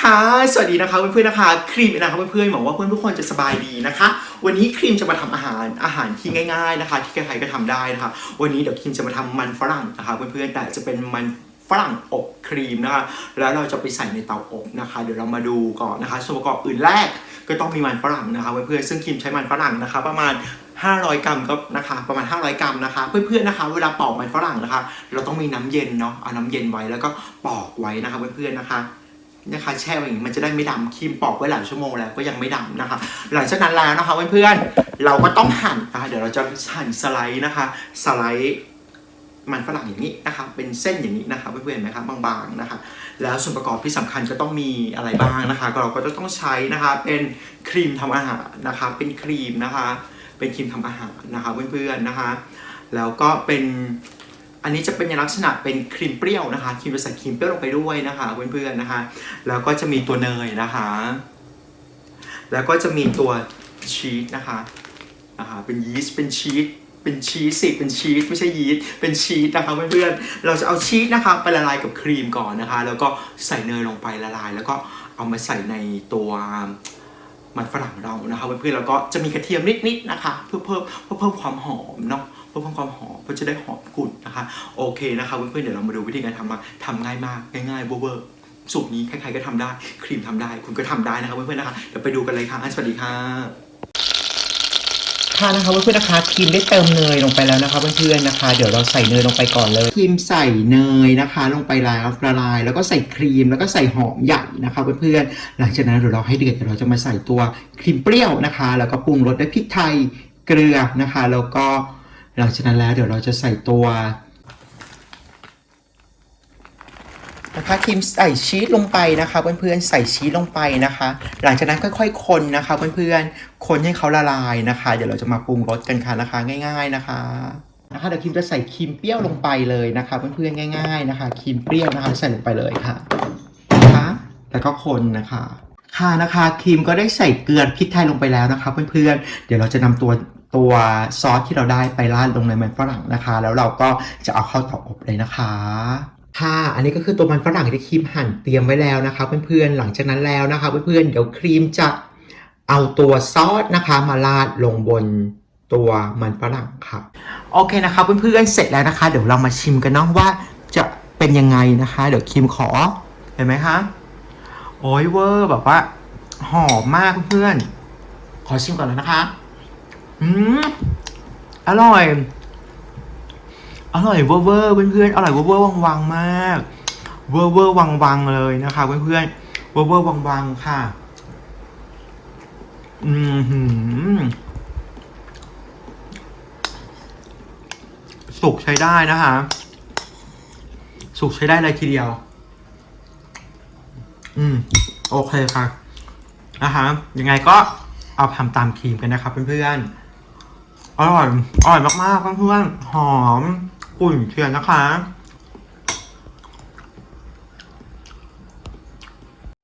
ค่ะ สวัสดีนะคะเพื่อนๆนะคะครีมนะคะเพื่อนๆหวังว่าเพื่อนทุกคนจะสบายดีนะคะ วันนี้ครีมจะมาทำอาหารอาหารที่ง่าย ๆนะคะ ที่ใครๆก็ทำได้นะคะ วันนี้เดี๋ยวครีมจะมาทำมันฝรั่งนะคะ เพื่อนๆแต่จะเป็นมันฝรั่งอบครีมนะคะ แล้วเราจะไปใส่ในเตาอบนะคะ เดี๋ยวเรามาดูก่อนนะคะส่วนประกอบอื่นแรกก็ต้องมีมันฝรั่งนะคะเพื่อนๆซึ่งครีมใช้มันฝรั่งนะคะ ประมาณ500 กรัมก็นะคะประมาณ 500 กรัมนะคะ เพื่อนๆนะคะ เวลาปอกมันฝรั่งนะคะ เราต้องมีน้ำเย็นเนาะเอาน้ำเย็นไว้แล้วก็ปอกไว้นะคะเพื่อนๆนะคะ นะคะแช่ไว้อย่างนี้มันจะได้ไม่ดำครีมปอกไว้หลายชั่วโมงแล้วก็ยังไม่ดำนะคะ หลังจากนั้นแล้วนะคะเพื่อนๆเราก็ต้องหั่นนะคะเดี๋ยวเราจะหั่นสไลด์นะคะ สไลด์มันฝรั่งอย่างนี้นะคะเป็นเส้นอย่างนี้นะคะเพื่อนๆไหมคะบางๆนะคะ แล้วส่วนประกอบที่สำคัญก็ต้องมีอะไรบ้างนะคะ เราก็จะต้องใช้นะคะเป็นครีมทำอาหารนะคะ เป็นครีมนะคะ เป็นครีมทำอาหารนะคะเพื่อนๆนะคะ แล้วก็เป็น อันนี้จะเป็นลักษณะเป็นครีมเปรี้ยวนะคะครีมจะใส่ครีมเปรี้ยวลงไปด้วยนะคะเพื่อนๆนะคะ แล้วก็จะมีตัวเนยนะคะ แล้วก็จะมีตัวชีสนะคะนะคะเป็นยีสต์เป็นชีสเป็นชีสสิเป็นชีสไม่ใช่ยีสต์เป็นชีสนะคะเพื่อนๆเราจะเอาชีสนะคะไปละลายกับครีมก่อนนะคะ แล้วก็ใส่เนยลงไปละลาย แล้วก็เอามาใส่ในตัว มันฝรั่งเรานะคะเพื่อนๆแล้วก็จะมีกระเทียมนิดๆนะคะ เพื่อเพิ่มเพื่อเพิ่มความหอมเนาะเพื่อเพิ่มความหอมเพื่อจะได้หอมกลุ่นนะคะ โอเคนะคะเพื่อนๆเดี๋ยวเรามาดูวิธีการทำมาทำง่ายมากง่ายๆเวอร์สูตรนี้ใครๆก็ทำได้ ครีมทำได้ คุณก็ทำได้นะคะเพื่อนๆนะคะเดี๋ยวไปดูกันเลยค่ะสวัสดีค่ะ คะนะคะเพื่อนๆนะคะครีมได้เติมเนยลงไปแล้วนะคะเพื่อนๆนะคะ เดี๋ยวเราใส่เนยลงไปก่อนเลยครีมใส่เนยนะคะ ลงไปแล้วละลาย แล้วก็ใส่ครีมแล้วก็ใส่หอมใหญ่นะคะเพื่อนๆหลังจากนั้นเดี๋ยวเราให้เดือดเดี๋ยวเราจะมาใส่ตัวครีมเปรี้ยวนะคะ แล้วก็ปรุงรสด้วยพริกไทยเกลือนะคะ แล้วก็หลังจากนั้นแล้วเดี๋ยวเราจะใส่ตัว นะคะครีมใส่ชีสลงไปนะคะเพื่อนๆใส่ชีสลงไปนะคะ หลังจากนั้นค่อยๆคนนะคะเพื่อนๆคนให้เขาละลายนะคะ เดี๋ยวเราจะมาปรุงรสกันค่ะนะคะ ง่าย ๆนะคะนะคะเดี๋ยวครีมจะใส่ครีมเปรี้ยวลงไปเลยนะคะเพื่อนๆง่าย ๆนะคะครีมเปรี้ยวนะคะใส่ลงไปเลยค่ะนะคะแล้วก็คนนะคะค่ะนะคะครีมก็ได้ใส่เกลือพริกไทยลงไปแล้วนะคะ เพื่อนๆ เดี๋ยวเราจะนำตัวตัวซอสที่เราได้ไปราดลงในมันฝรั่งนะคะ แล้วเราก็จะเอาเข้าเตาอบเลยนะคะ ค่ะอันนี้ก็คือตัวมันฝรั่งที่ครีมหั่นเตรียมไว้แล้วนะคะเพื่อนๆหลังจากนั้นแล้วนะคะเพื่อนๆเดี๋ยวครีมจะเอาตัวซอสนะคะมาราดลงบนตัวมันฝรั่งค่ะโอเคนะคะเพื่อนๆเสร็จแล้วนะคะ เดี๋ยวเรามาชิมกันเนาะว่าจะเป็นยังไงนะคะ เดี๋ยวครีมขอเห็นไหมคะโอ้ยเวอร์แบบว่า หอมมากเพื่อนๆขอชิมก่อนเลยนะคะ อืมอร่อย อร่อยเวอร์เวอร์เพื่อนๆอร่อยเวอร์เวอร์วังวังๆมากเวอร์เวอร์วังวังๆเลยนะคะเพื่อนๆเวอร์เวอร์วังวังๆค่ะอืมหืมสุกใช้ได้นะคะ สุกใช้ได้เลยทีเดียว อืม โอเคค่ะนะคะยังไงก็เอาทำตามครีมกันนะครับเพื่อนๆอร่อย อร่อยมากๆเพื่อนๆหอม กลุ่นเทียนนะคะ